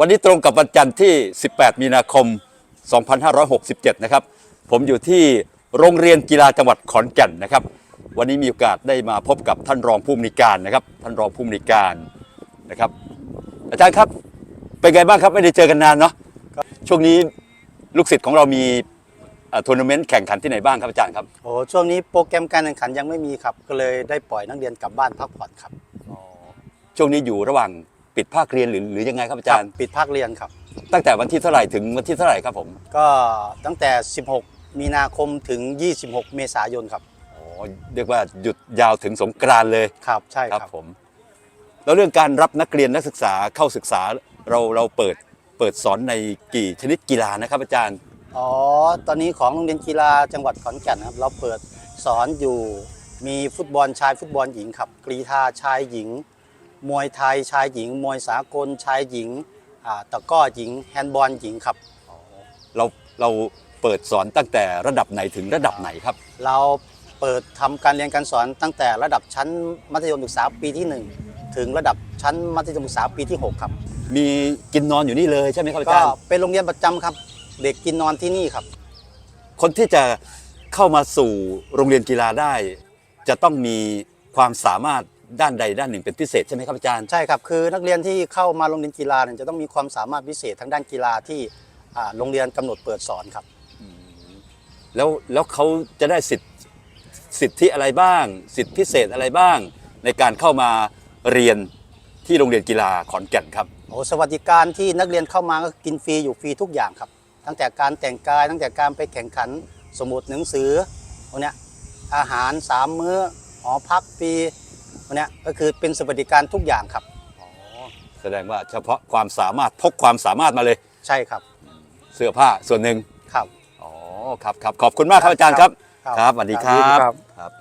วันนี้ตรงกับวันจันทร์ที่ 18 มีนาคม 2567 นะครับ ผมอยู่ที่โรงเรียนกีฬาจังหวัดขอนแก่นนะครับ วันนี้มีโอกาสได้มาพบกับท่านรองผู้อำนวยการนะครับ ท่านรองผู้อำนวยการนะครับ อาจารย์ครับเป็นไงบ้างครับไม่ได้เจอกันนานเนาะช่วงนี้ลูกศิษย์ของเรามีทัวร์นาเมนต์แข่งขันที่ไหนบ้างครับอาจารย์ครับโอ้ช่วงนี้โปรแกรมการแข่งขันยังไม่มีครับ ก็เลยได้ปล่อยนักเรียนกลับบ้านพักผ่อนครับช่วงนี้อยู่ระหว่าง ปิดภาคเรียนหรือหรือยังไงครับอาจารย์ ปิดภาคเรียนครับ ตั้งแต่วันที่เท่าไหร่ถึงวันที่เท่าไหร่ครับผมก็ตั้งแต่ 16 มีนาคมถึง 26 เมษายนครับอ๋อเรียกว่าหยุดยาวถึงสงกรานต์เลยครับใช่คครัรับบผม แล้วเรื่องการรับนักเรียนนักศึกษาเข้าศึกษาเราเราเปิดเปิดสอนในกี่ชนิดกีฬานะครับอาจารย์อ๋อตอนนี้ของโรงเรียนกีฬาจังหวัดขอนแก่นนะครับเราเปิดสอนอยู่มีฟุตบอลชายฟุตบอลหญิงครับกรีธาชายหญิง มวยไทยชายหญิง มวยสากลชายหญิงอ่าตะกร้อหญิงแฮนด์บอลหญิงครับเราเราเปิดสอนตั้งแต่ระดับไหนถึงระดับไหนครับ เราเปิดทำการเรียนการสอนตั้งแต่ระดับชั้นมัธยมศึกษาปีที่ 1 ถึงระดับชั้นมัธยมศึกษาปีที่ 6 ครับ มีกินนอนอยู่นี่เลยใช่ไหมครับอาก็จารย์เป็นโรงเรียนประจำครับ เด็กกินนอนที่นี่ครับ คนที่จะเข้ามาสู่โรงเรียนกีฬาได้ จะต้องมีความสามารถ ด้านใดด้านหนึ่งเป็นพิเศษใช่ไหมครับอาจารย์ ใช่ครับคือนักเรียนที่เข้ามาโรงเรียนกีฬาเนี่ยจะต้องมีความสามารถพิเศษทางด้านกีฬาที่อ่าโรงเรียนกำหนดเปิดสอนครับ แล้วแล้วเขาจะได้สิทธิสิทธิอะไรบ้าง สิทธิพิเศษอะไรบ้าง ในการเข้ามาเรียนที่โรงเรียนกีฬาขอนแก่นครับ โอ้สวัสดิการที่นักเรียนเข้ามาก็กินฟรีอยู่ฟรีทุกอย่างครับ ตั้งแต่การแต่งกาย ตั้งแต่การไปแข่งขันสมุดหนังสือพวกเนี้ยอาหารสามมื้อหอพักฟรีพ วกเนี้ยก็คือเป็นสวัสดิการทุกอย่างครับ แสดงว่าเฉพาะความสามารถพกความสามารถมาเลย ใช่ครับเสื้อผ้าส่วนหนึ่งครับ อ๋อครับครับขอบคุณมากครับอาจารย์ครับ ครับครับสวัสดีครัครับบครับ